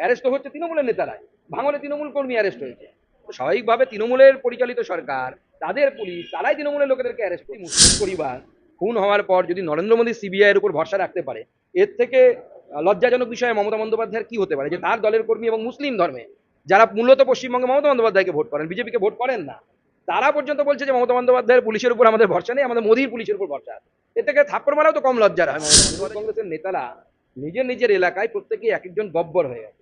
Arrest হচ্ছে তৃণমূলের নেতারাই। ভাঙলে তৃণমূল কর্মী অ্যারেস্ট হয়েছে। স্বাভাবিকভাবে তৃণমূলের পরিচালিত সরকার, তাদের পুলিশ, তারাই তৃণমূলের লোকেদেরকে অ্যারেস্ট করে, মুসলিম পরিবার খুন হওয়ার পর যদি নরেন্দ্র মোদী সিবিআই এর উপর ভরসা রাখতে পারে, এর থেকে লজ্জাজনক বিষয়ে মমতা বন্দ্যোপাধ্যায়ের কি হতে পারে? যে তার দলের কর্মী এবং মুসলিম ধর্মে যারা মূলত পশ্চিমবঙ্গে মমতা বন্দ্যোপাধ্যায়কে ভোট করেন, বিজেপিকে ভোট করেন না, তারা পর্যন্ত বলছে যে মমতা বন্দ্যোপাধ্যায়ের পুলিশের উপর আমাদের ভরসা নেই, আমাদের মোদীর পুলিশের উপর ভরসা আছে। এর থেকে থাপ্পড় মারাও তো কম লজ্জার হয় কংগ্রেসের নেতারা নিজের নিজের এলাকায় প্রত্যেকেই এক একজন গব্বর হয়ে গেছে।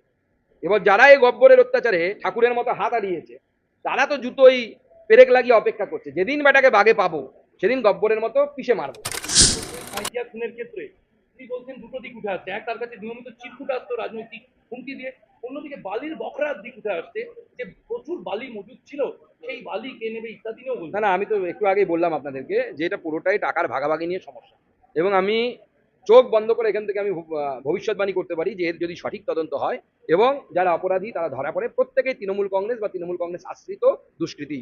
এবার যারা এই গব্বরের অত্যাচারে ঠাকুরের মতো হাত হারিয়েছে তারা তো জুতোই পেরেক লাগিয়ে অপেক্ষা করছে। যেদিন বেটাকে বাগে পাবো সেদিন গব্বরের মতো পিষে মারবো। খুনের ক্ষেত্রে তিনি বলছেন দুটো দিক উঠে আসছে। এক তার কাছে নিয়মিত চিরকুট আসতো রাজনৈতিক হুমকি দিয়ে। অন্যদিকে বালির বখরার দিক উঠে আসছে যে প্রচুর বালি মজুদ ছিল সেই বালি কে নেবে ইত্যাদি নিয়েও না না আমি তো একটু আগেই বললাম আপনাদেরকে যে এটা পুরোটাই টাকার ভাগাভাগি নিয়ে সমস্যা। এবং আমি চোখ বন্ধ করে এখান থেকে আমি ভবিষ্যৎবাণী করতে পারি যে এর যদি সঠিক তদন্ত হয় এবং যারা অপরাধী তারা ধরা পড়ে প্রত্যেকেই তৃণমূল কংগ্রেস বা তৃণমূল কংগ্রেস আশ্রিত দুষ্কৃতী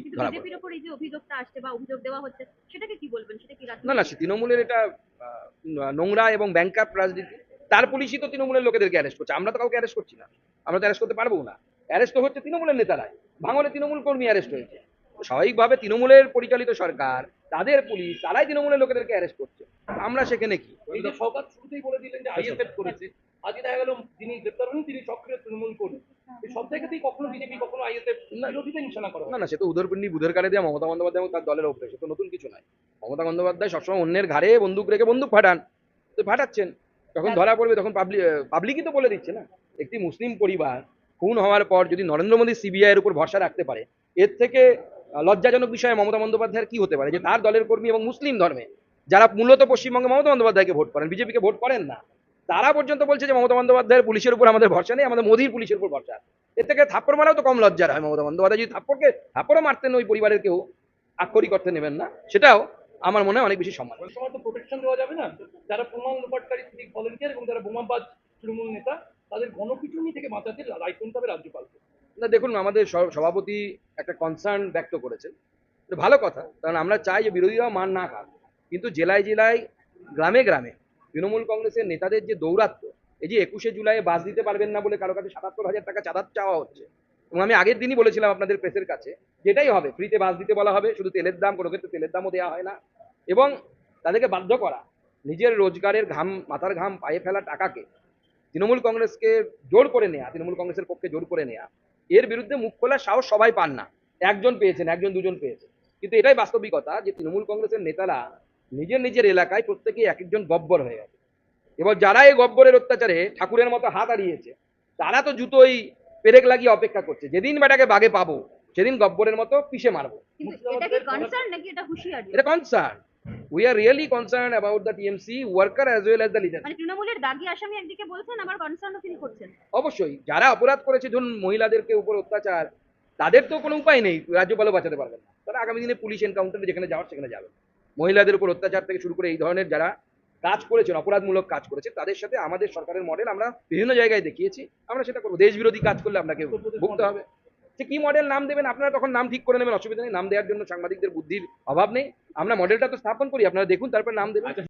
না না তৃণমূলের এটা নোংরা এবং ব্যাংকার রাজনীতি তার পুলিশই তো তৃণমূলের লোকেদেরকে অ্যারেস্ট করছে। আমরা তো কাউকে অ্যারেস্ট করছি না। আমরা তো অ্যারেস্ট করতে পারব না। অ্যারেস্ট তো হচ্ছে তৃণমূলের নেতারাই। ভাঙলে তৃণমূল কর্মী অ্যারেস্ট হয়েছে। স্বাভাবিকভাবে তৃণমূলের পরিচালিত সরকার তাদের পুলিশ তারাই তৃণমূলের লোকেদেরকে অ্যারেস্ট করছে। আমরা সেখানে কি? সরকার শুরুতেই বলে দিলেন যে আইএসএফ করেছে। আজকে দেখা গেল যিনি গ্রেপ্তার হলেন তিনি সক্রিয় তৃণমূল কর্মী। সব জায়গাতেই কখনো বিজেপি কখনো আইএসএফ বিরোধীতে নিশানা করা না না সে তো উদরপিন্ডি বুধের কারে দেওয়া মমতা বন্দ্যোপাধ্যায় এবং তার দলের ওপরে সে তো নতুন কিছু নয়। মমতা বন্দ্যোপাধ্যায় সবসময় অন্যের ঘাড়ে বন্দুক রেখে বন্দুক ফাটান তো ফাটাচ্ছেন। যখন ধরা পড়বে তখন পাবলিক পাবলিকই তো বলে দিচ্ছে না। একটি মুসলিম পরিবার খুন হওয়ার পর যদি নরেন্দ্র মোদী সিবিআই এর উপর ভরসা রাখতে পারে এর থেকে লজ্জাজনক বিষয়ে মমতা বন্দ্যোপাধ্যায়ের কি হতে পারে? যে তার দলের কর্মী এবং মুসলিম ধর্মে যারা মূলত পশ্চিমবঙ্গে মমতা বন্দ্যোপাধ্যায়কে ভোট করেন বিজেপিকে ভোট করেন না তারা পর্যন্ত বলছে যে মমতা বন্দ্যোপাধ্যায়ের পুলিশের উপর আমাদের ভরসা নেই আমাদের মোদীর পুলিশের উপর ভরসা। এর থেকে থাপ্পড় মারাও তো কম লজ্জার হয় মমতা বন্দ্যোপাধ্যায়। যদি থাপ্পড়কে থাপ্পড়ও মারতেন ওই পরিবারের কেউ আক্ষরিক অর্থে নেবেন না। সেটাও আমার মনে হয় অনেক বেশি সম্মান। তো প্রোটেকশন দেওয়া যাবে না। যারা প্রমাণ লোপাটকারী সিভিক ভলেন্টিয়ার এবং যারা বোমাবাজ তৃণমূল নেতা তাদের গণপিটুনি থেকে বাঁচাতে দায়িত্ব নিতে হবে রাজ্যপালকে না দেখুন আমাদের সভাপতি একটা কনসার্ন ব্যক্ত করেছেন। ভালো কথা কারণ আমরা চাই যে বিরোধীরাও মান না খাক। কিন্তু জেলায় জেলায়, গ্রামে গ্রামে তৃণমূল কংগ্রেসের নেতাদের যে দৌরাত্ম, এই যে একুশে জুলাই বাস দিতে পারবেন না বলে কারও কাছে সাতাত্তর হাজার টাকা চাঁদা চাওয়া হচ্ছে। এবং আমি আগের দিনই বলেছিলাম আপনাদের প্রেসের কাছে, যেটাই হবে ফ্রিতে বাস দিতে বলা হবে, শুধু তেলের দাম, কোনো ক্ষেত্রে তেলের দামও দেওয়া হয় না। এবং তাদেরকে বাধ্য করা, নিজের রোজগারের ঘাম, মাথার ঘাম, পায়ে ফেলা টাকাকে তৃণমূল কংগ্রেসকে জোর করে নেয়া, তৃণমূল কংগ্রেসের পক্ষে জোর করে নেয়া। এর বিরুদ্ধে মুখ খোলার সাহস সবাই পান না। একজন পেয়েছেন, একজন, দুজন পেয়েছেন। কিন্তু এটাই বাস্তবিকতা যে তৃণমূল কংগ্রেসের নেতারা নিজের নিজের এলাকায় প্রত্যেকেই এক একজন গব্বর হয়ে গেছে। এবার যারা এই গব্বরের অত্যাচারে ঠাকুরের মতো হাত হারিয়েছে তারা তো জুতোই পেরেক লাগিয়ে অপেক্ষা করছে। যেদিন বেটাকে বাগে পাবো সেদিন গব্বরের মতো পিষে মারবো। এটা concern we are really concern about the TMC worker as well as the leader মানে তৃণমূলের দাগি আসামি একদিকে বলছেন আবার কনসার্নও তিনি করছেন। অবশ্যই যারা অপরাধ করেছে ধরুন মহিলাদেরকে উপর অত্যাচার তাদের তো কোনো উপায় নেই রাজ্যপালও বাঁচাতে পারবেন না। তারা আগামী দিনে পুলিশ এনকাউন্টারে যেখানে যাওয়ার সেখানে যাবে। মহিলাদের উপর অত্যাচার থেকে শুরু করে এই ধরনের যারা কাজ করেছেন, অপরাধমূলক কাজ করেছে তাদের সাথে আমাদের সরকারের মডেল আমরা বিভিন্ন জায়গায় দেখিয়েছি। আমরা সেটা করব। দেশ বিরোধী কাজ করলে আপনাকে ভুগতে হবে। যে কি মডেল নাম দেবেন, আপনারা তখন নাম ঠিক করে নেবেন, অসুবিধা নেই। নাম দেওয়ার জন্য সাংবাদিকদের বুদ্ধির অভাব নেই। আমরা মডেলটা তো স্থাপন করি, আপনারা দেখুন, তারপর নাম দেবেন।